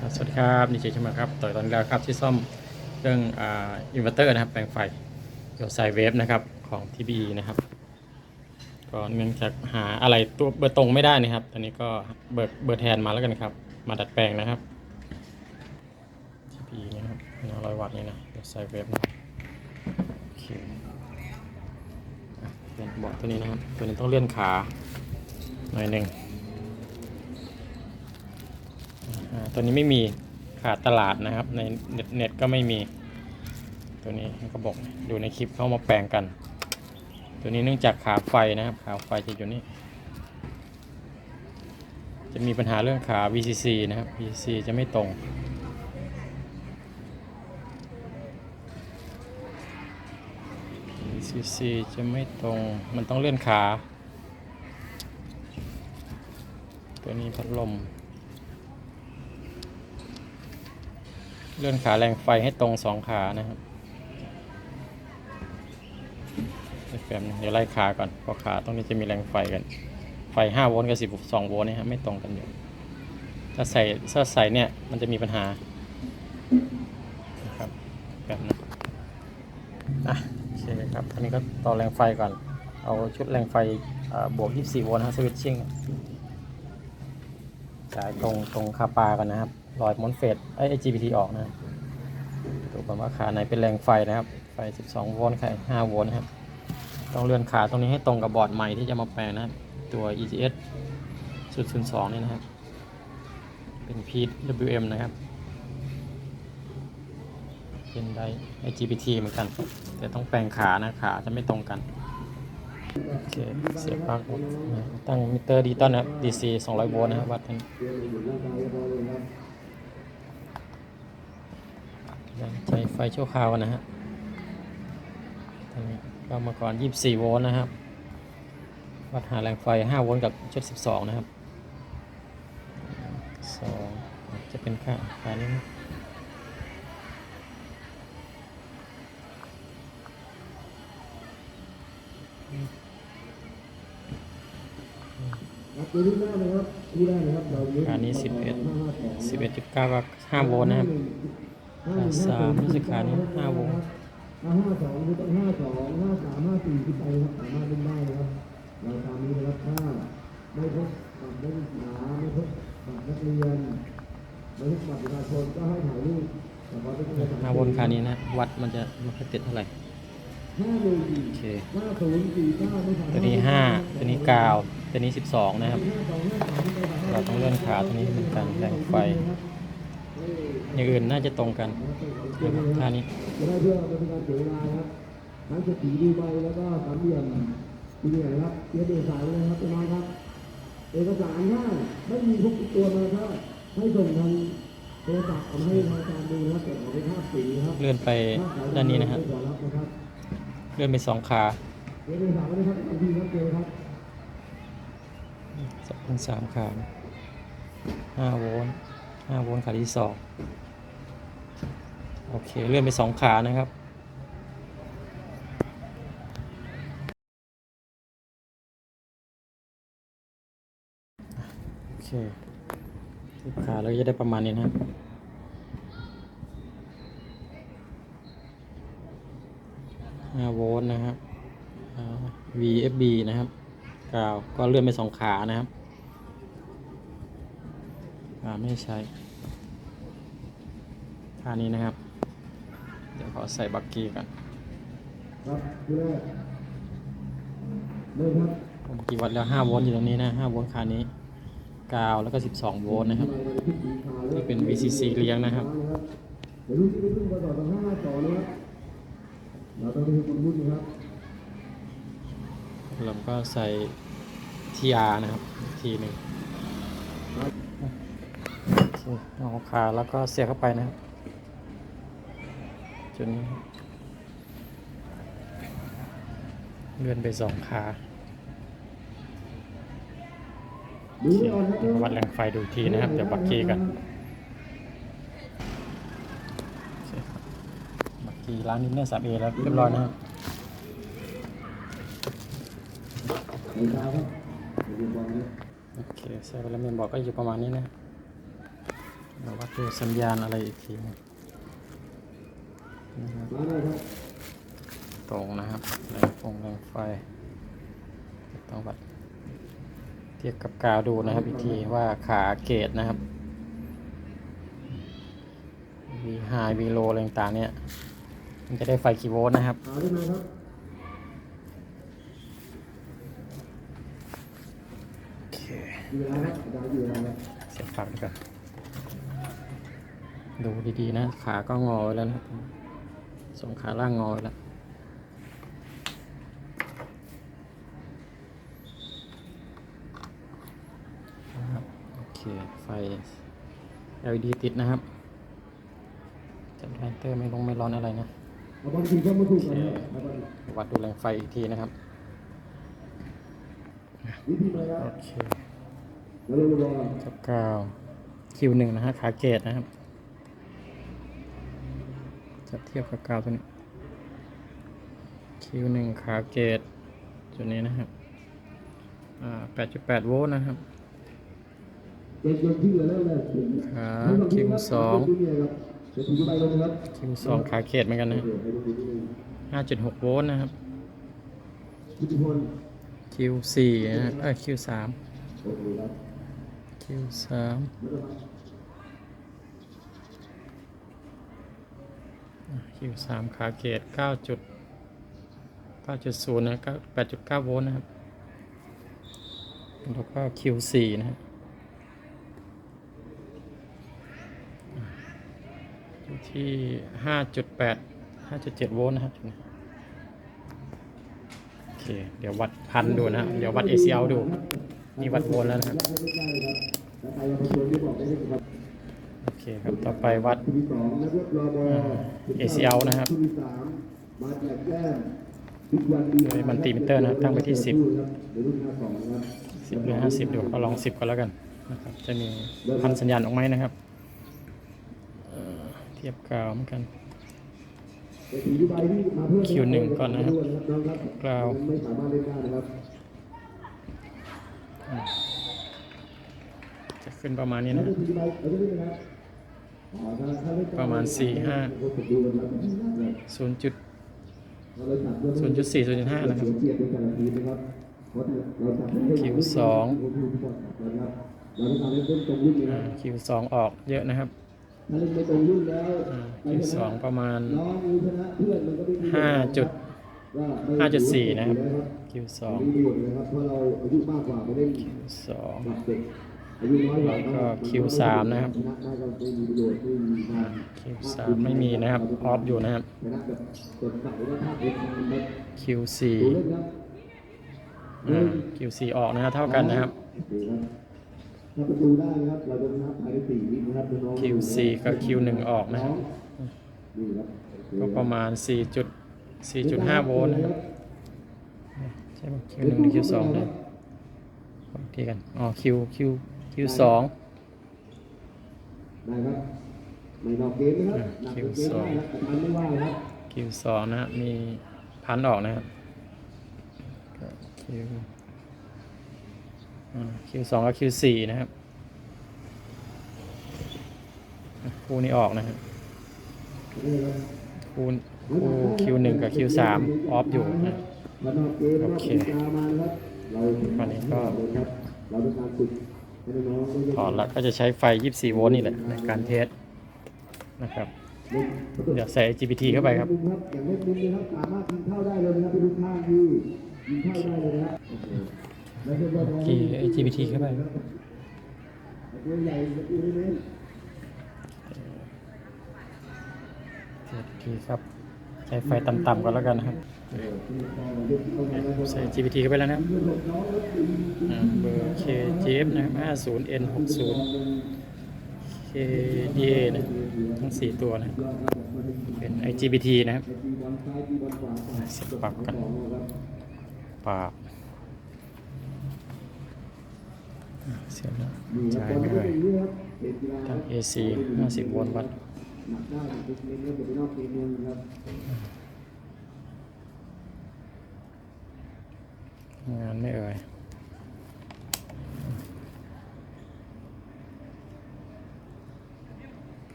สวัสดีครับดีเจชมาครับต่อตอนแล้วครับที่ซ่อมเรื่องอินเวอร์เตอร์นะครับ แปลงไฟเกี่ยวสายเวฟนะครับของ TBE นะครับก็เนื่องจากหาอะไรตัวเบอร์ตรงไม่ได้นะครับ ตอนนี้ก็เบิกเบอร์แทนมาแล้วกันครับ มาดัดแปลงนะครับ TBE นะครับหน้าร้อยวัตต์นี่นะเกี่ยวสายเวฟนะโอเคเปลี่ยนบอร์ดตัวนี้นะครับตัวนี้ต้องเลื่อนขาหน่อยหนึ่ง ตัวนี้ไม่มีขาดตลาดนะครับ ในเน็ตก็ไม่มี ตัวนี้เขาบอกดูในคลิปเข้ามาแปลงกัน ตัวนี้เนื่องจากขาไฟนะครับ ขาไฟจะอยู่นี่จะมีปัญหาเรื่องขา VCC นะครับ VCC จะไม่ตรง VCC จะไม่ตรง มันต้องเลื่อนขา ตัวนี้พัดลม เลื่อนขาแรงไฟให้ตรงสองขานะครับเดี๋ยวแป๊บเดี๋ยวไล่ขาก่อนเพราะขาตรงนี้จะมีแรงไฟกัน ไฟ 5 โวลต์กับ 12 โวลต์นี่ฮะไม่ตรงกันอยู่ ถ้าใส่ถ้าใส่เนี่ยมันจะมีปัญหานะครับแบบนึงอะโอเคครับอันนี้ก็ต่อแรงไฟก่อน เอาชุดแรงไฟเอ่อบวก 24 โวลต์ฮะสวิตชิ่งสายตรงตรงคาปากันนะครับ รอยมอนเฟสไอ้ GPT ออกนะดูก่อนว่าขาไหนเป็นแรงไฟนะครับ ไฟ 12 โวลต์ใคร5โวลต์นะครับ ต้องเลื่อนขาตรงนี้ให้ตรงกับบอร์ดใหม่ที่จะมาแปลงนะครับ ตัว EGS สุด02นี่นะครับ เป็น PWM นะครับ เป็นได IGBT เหมือนกัน แต่ต้องแปลงขานะ ขาจะไม่ตรงกันโอเคเสียบปลั๊กตั้งมิเตอร์ดิจิตอลนะครับ DC 200 โวลต์นะครับวัดกัน ใช้ไฟชั่วคราวนะฮะตอนนี้ก็มาก่อน 24 โวลต์นะครับ วัดหาแรงไฟ 5 โวลต์กับชุด12 นะครับ 2 จะเป็นค่าค่านี้นะครับตัวนี้ได้นะครับที่ได้นะครับเราเยอะค่านี้11 11.9ก็5โวลต์นะครับ ขาสามรู้สึกขานี้5โวลต์ห้าสองห้าสองห้าสามห้าสี่ขึ้นไปครับสามารถเล่นได้นะครับเราตามนี้นะครับถ้าไม่พบบัตรนักศึกษาไม่พบบัตรนักเรียนไม่พบบัตรประชาชนก็ให้ถ่ายรูปแต่ขอเป็นเอกสาวลต์ค่านี้นะ วัดมันจะมันจะติดเท่าไหร่โอเคห้าศูนย์สี่เก้าตัวนี้5ตัวนี้9ตัวนี้12นะครับสองนไปสมถเราต้องเลื่อนขาตัวนี้เหมือนกันแรงไฟ อย่างอื่นน่าจะตรงกันนะครับท่านี้จะได้เพื่อเป็นการเสียเวลาครับทั้งเศรษฐีดูใบแล้วก็สามเหลี่ยมดูเหนื่อยครับเตรียมเอกสารไว้เลยครับพี่น้องครับ เอกสารถ้าไม่มีพกติดตัวมาถ้าให้ส่งทางโทรศัพท์เอามาให้ทางการดูนะครับแต่ขอเป็นภาพสีครับเลื่อนไปด้านนี้นะครับขอรับนะครับเลื่อนไปสองขาเตรียมเอกสารไว้นะครับทันทีครับเจอครับจะเป็นสามขาห้าโวลต์ ห้าโวลต์ขาที่สองโอเค เลื่อนไปสองขานะครับโอเคทุกขาเราจะได้ประมาณนี้นะครับ5โวลต์นะครับ VFB นะครับกาวก็เลื่อนไปสองขานะครับ ไม่ใช้ท่านี้นะครับ เดี๋ยวขอใส่บักกี้กันครับที่แรกเริ่มครับผมกี่วัตต์แล้ว 5 โวลต์อยู่ตรงนี้นะ 5 โวลต์ขานี้กาวแล้วก็ 12 โวลต์นะครับนี่เป็น VCC เลี้ยงนะครับเดี๋ยวรุ่นที่รุ่นกสองห้าต่อนะครับเราต้องไปดูคนรุ่นนะครับเราก็ใส่ TR นะครับอีกทีหนึ่ง โอเอาขาแล้วก็เสียบเข้าไปนะครับจุดนี้เลื่อนไปสองขาวัดแรงไฟดูทีนะครับ เดี๋ยวบักกี้กันโอเคครับบักกี้ล้างนิดเนอร์ 3A แล้วเรียบร้อยนะครับในเคเสียบอลนะโอเคใส่ไปแล้วเมนบอกก็อยู่ประมาณนี้นะ เราวัดดูสัญญาณอะไรอีกทีนะครับตรงนะครับแรงฟงแรงไฟต้องวัดเทียบกับกาวดูนะครับอีกทีว่าขาเกตนะครับ V high V low อะไรต่างเนี่ยมันจะได้ไฟกี่โวลต์นะครับโอเคเวลาครับอาจารย์อยู่เวลาครับเสียบปลั๊กดีกว่า ดูดีๆนะ ขาก็งอแล้วนะส่งขาล่างงอแล้วนะครับโอเค ไฟ LED ติดนะครับจับไลเตอร์ไม่ลงไม่ร้อนอะไรนะวัดดูแรงไฟอีกทีนะครับโอเคจับกาวคิวหนึ่งนะฮะขาเกตนะครับ จะเทียบกับกาวตัวนี้คิวหนึ่งขาเกตจุดนี้นะครับอ่าแปดจุดแปดโวลต์นะครับขาคิวสองคิวสองขาเกตเหมือนกันนะเดี๋ยวให้าจุดหกโวลต์นะครับคิวสี่นะเอ้ยคิวสามคิวสาม แล้วก็คิวสามขาเกตเก้าจุดเก้าจุดศูนย์นะก็แปดจุดเก้าโวลต์นะครับ แล้วก็คิวสี่นะครับ อยู่ที่ห้าจุดแปดห้าจุดเจ็ดโวลต์นะครับ โอเค เดี๋ยววัดพันดูนะฮะเดี๋ยววัด ACL ดู นี่วัดโวลต์แล้วนะครับ ครับแล้วใครเอาไปชวนที่บอกได้เลยครับโอเคครับ ต่อไปวัดทีที่สองนะครับรอบอ ACL นะครับทีที่สามมาจากแก้มทุกวันดีโดยมันติมิเตอร์นะครับตั้งไว้ที่10เดี๋ยวรุ่นห้าสองนะครับสิบหรือห้าสิบดูก็ลองสิบก็แล้วกันนะครับจะมีพันสัญญาณออกไหมนะครับเอ่อเทียบกาวเหมือนกันเดี๋ยวถือดูใบที่มาเพิ่มคิวหนึ่งก่อนนะครับน้องครับกล่าวไม่สามารถเล่นได้นะครับจะขึ้นประมาณนี้แล้วนะ ปเล่นนะครับอ๋อถ้าถ้าเล่นได้ประมาณสี่ห้าก็ผมดูกันครับศูนย์จุดเราจับเรื่องศูนย์จุดสี่ศูนย์จุดห้านะครับเสียเปรียบเป็นแต่ละทีมนะครับเพราะเราจับให้คิวสองนะครับเราต้องการให้เล่นตรงรุ่นนะอ่าคิวสองออกเยอะนะครับถ้าเล่นไม่ตรงรุ่นแล้วอ่าคิวสองประมาณน้องมีชนะเพื่อนมันก็ไม่มีห้าจุดว่าไม่ห้าจุดสี่นะครับคิวสองมีประโยชน์นะครับเพราะเราอายุมากกว่าไม่ได้สองกับเด็กอายุ น้อยกว่าแล้วก็คิวสามนะครับชนะไม่มีประโยชน์ไม่มีทางคิวสามไม่มีนะครับ ออฟอยู่นะครับชนะแบบกดเสาแล้วภาพเอกมันไม่คิวสี่อ่าคิวสี่ออกนะครับเท่ากันนะครับครับถ้าประตูได้นะครับเราจะชนะภายในสี่วินะครับน้องๆ Q4 กับ Q1 ออกนะครับก็ประมาณ4จุด4.5โวลต์นะครับใช่ไหม Q1 หรือ Q2 นะขออีกทีกัน อ๋อ Q Q Q2 ได้ครับไม่นอกเกมนะครับอ่าหนัก Q2 เกมได้ครับแต่มันไม่ว่านะครับ Q2 นะครับมีพันออกนะครับก็ Q อ่า Q2 กับ Q4 นะครับอะคู่นี้ออกนะครับนี่ครับคู่คู่ Q1 กับ Q3 ออฟอยู่นะมันนอกเกมโอนอกเคกติกามานะครับเราวันนี้ก็ ครับเราต้องการฝึกให้น้องๆได้เล่นถอดแล้วก็จะใช้ไฟ 24 โวลต์นี่แหละในการเทสนะครับเล่นเดี๋ยวใส่ GPT เข้าไปครับอย่างเล่นมุมนะครับสามารถยิงเข้าได้เลยนะครับไปดูข้างที่ยิงเข้าได้เลยนะครับโอเคแล้วเดี๋ยวเราลองกี่ GPT เข้าไปตัวใหญ่ตัวนี้ GPT ครับ ใช้ไฟต่ำๆก็แล้วกันนะครับใส่ GPT เข้าไปแล้วนะครับอ่าเบอร์ KGF นะครับ 50N60 KDA นะทั้ง 4 ตัวนะเป็น IGBT นะครับเสียบปลั๊กกันปากอ่าเสียบแล้วจ่ายไม่เลยตั้ง AC 50 โวลต์วัด หนักได้ดิสเมนเนอร์เป็นนอกทีมเมืองครับงานไม่เอ่ย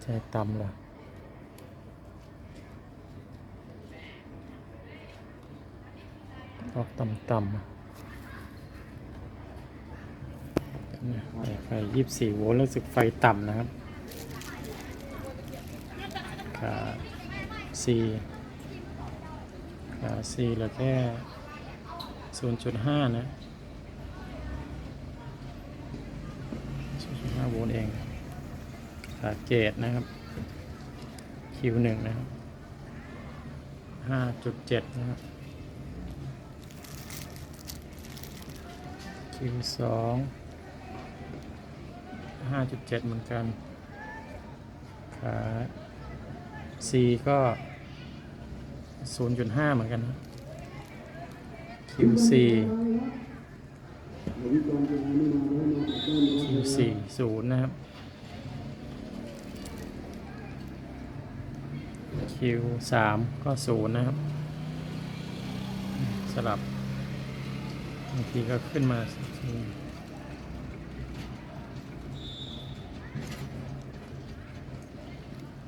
ใจต่ำเลยออกต่ำๆ ไฟยี่สิบสี่โวลต์รู้สึกไฟต่ำนะครับขาซีขาซีเหลือแค่ศูนย์จุดห้านะศูนย์จุดห้าโวลต์เองขาเกตนะครับคิวหนึ่งนะครับห้าจุดเจ็ดนะครับคิวสอง ห้าจุดเจ็ดเหมือนกัน ขาซีก็ศูนย์จุดห้าเหมือนกันนะคิวสี่คิวสี่ศูนย์นะครับคิวสามก็ศูนย์นะครับ สลับบางทีก็ขึ้นมาในรุ่นเดียวนะครับลงแล้วก็ทีเดียวนะครับ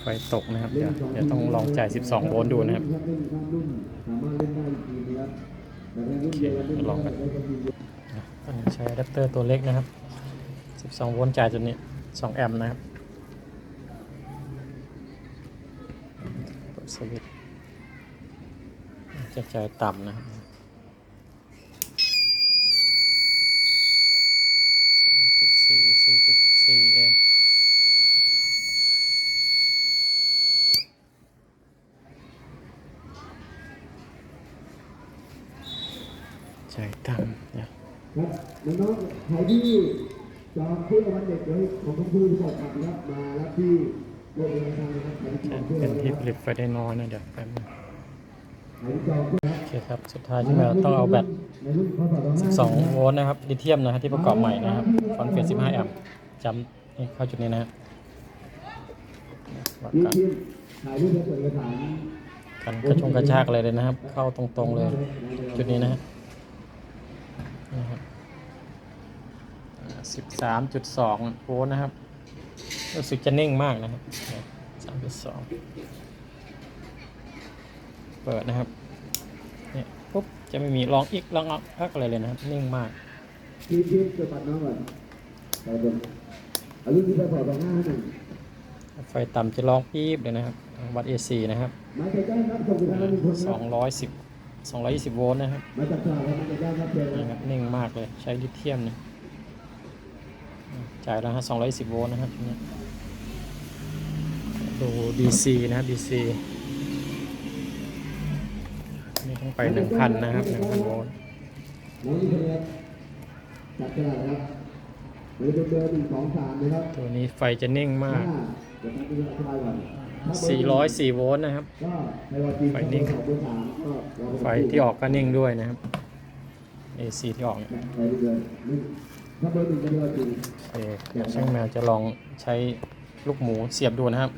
ไฟตกนะครับ เดี๋ยวเดี๋ยวต้องลองจ่าย 12 โวลต์ดูนะครับเล่นข้ามรุ่นสามารถเล่นได้อีกทีนะครับแต่ในรุ่นเดียวเล่นลองกันได้ก็ทีเดียวอันนี้ใช้อะแดปเตอร์ตัวเล็กนะครับ 12 โวลต์จ่ายจุดนี้ 2 แอมป์นะครับเปิดสวิตช์จะจ่ายต่ำนะครับ3.4 4.4เอง จ่ายต่ำเนี่ย ครับน้องๆใครที่ จองเพื่อวันเด็กไว้ของคุณครูที่บอกกลับครับมารับที่โรงเรียนทางนะครับเป็นไว้ที่ผลิตไฟได้น้อยนะเดี๋ยวแป๊บนึงโอเคครับ สุดท้ายที่เราต้องเอาแบต12 โวลต์นะครับลิเธียมนะครับที่ประกอบใหม่นะครับฟอนเฟส15 แอมป์จำนี่เข้าจุดนี้นะฮะวัดกันกันกระชงกระชากอะไรเลยนะครับ เข้าตรงๆเลย จุดนี้นะฮะนี่ครับ สิบสามจุดสองโวลต์นะครับ รู้สึกจะนิ่งมากนะครับสามจุดสองเปิดนะครับเนี่ยปุ๊บจะไม่มีลองอีกลองอักอะไรเลยนะครับ นิ่งมากที่ที่เกิดปัดน้องก่อนไปบนอายุที่พศสองห้าหนึ่งไฟต่ำจะลองปี๊บเลยนะครับ วัด AC นะครับมาจากแจ้งครับส่งไปทางลุงพลครับ210 220โวลต์นะครับมาจากตราดครับมาจากแจ้งครับเชิญนี่คครัรับบนิ่งมากเลย ใช้ลิเธียมนะ จ่ายแล้วฮะ210โวลต์นะครับเนี่ยดู DC นะครับ DC นี่ต้องไป1,000นะครับ1,000โวลต์น้องนี่คนนี้จับตราดครับหรือเป็นเบอร์หนึ่งสองสามนะครับ ตัวนี้ไฟจะนิ่งมากถ้าเดี๋ยวตั้งตัวอธิบายก่อนถ้าเบอร์หนึ่ง404โวลต์นะครับก็ในวันที่ไฟนิ่งสองเบอร์สามก็ลองไฟที่ออกก็นิ่งด้วยนะครับ AC ที่ออกเนี่ย เรื่อยๆนี่ถ้าเบอร์หนึ่งก็เบอร์สี่โอเคเดี๋ยวช่างแมวจะลองใช้ลูกหมูเสียบดูนะครับ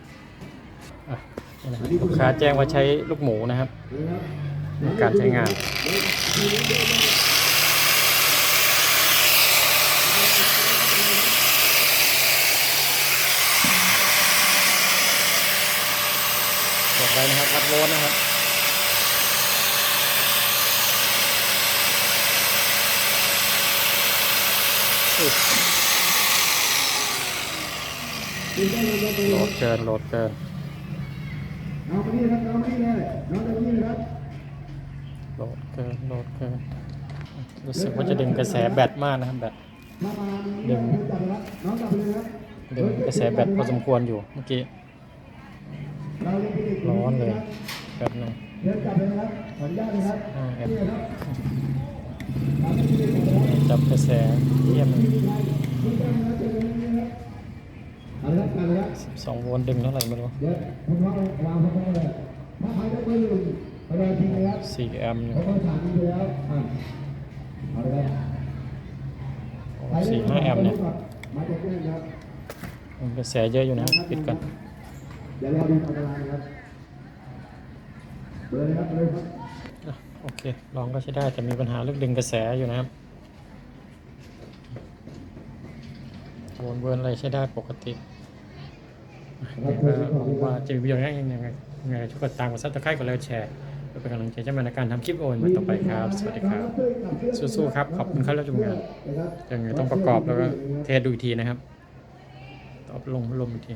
ลูกค้าแจ้งว่าใช้ลูกหมูนะครับนะครับในการใช้งานกดไปนะครับวัดโวลต์นะครับ อุ๊ย ดูได้เลยครับ โหลดเกินโหลดเกินเอาไปนี่นะครับเอาไปนี่เลยน้องจะไปนี่นะครับโหลดเกินโหลดเกินรู้สึกว่าจะดึงกระแสแบตมากนะครับแบตถ้ามาดึงจับนะครับน้องจับไปเลยนะครับดึงกระแสแบตพอสมควรอยู่เมื่อกี้เราจะไปเด็กร้อนเลยแป๊บหนึงเดินจับเลยนะครับขออนุญาตนะครับ จับกระแสเทียมนี่นะครับนี่นะครับเจอกันนี่นะครับเอาละครับเอาละครับ12โวลต์ดึงเท่าไหร่ไม่รู้เดี๋ยวผมวางวางพร้อมๆเลยถ้าใครได้เบอร์หนึ่แอมป์อยู่เขาก็ถามไปแล้วอะเอาละครับโอ้สี่ห้าแอมป์เนี่ยมาจากแจ้งครับมันกระแสเยอะอยู่นะปิดกันเดี๋ยวรอดูอันตรครับเบอร์เลยครับเบอร์ครับ โอเค ลองก็ใช้ได้แต่มีปัญหาเรื่องดึงกระแสอยู่นะครับวนเวิร์นอะไรใช้ได้ปกติว่าจะมีประโยชน์ยังไงยังไงยังไงช่วยกดตามกดซับสไครต์กดไลค์แชร์เพื่อเป็นกำลังใจให้มาในการทำคลิปโอนมาต่อไปครับ สวัสดีครับ สู้ๆครับ ขอบคุณครับแล้วชมงานยังไงต้องประกอบแล้วก็เทสดูอีกทีนะครับ ตอบลงลมอีกที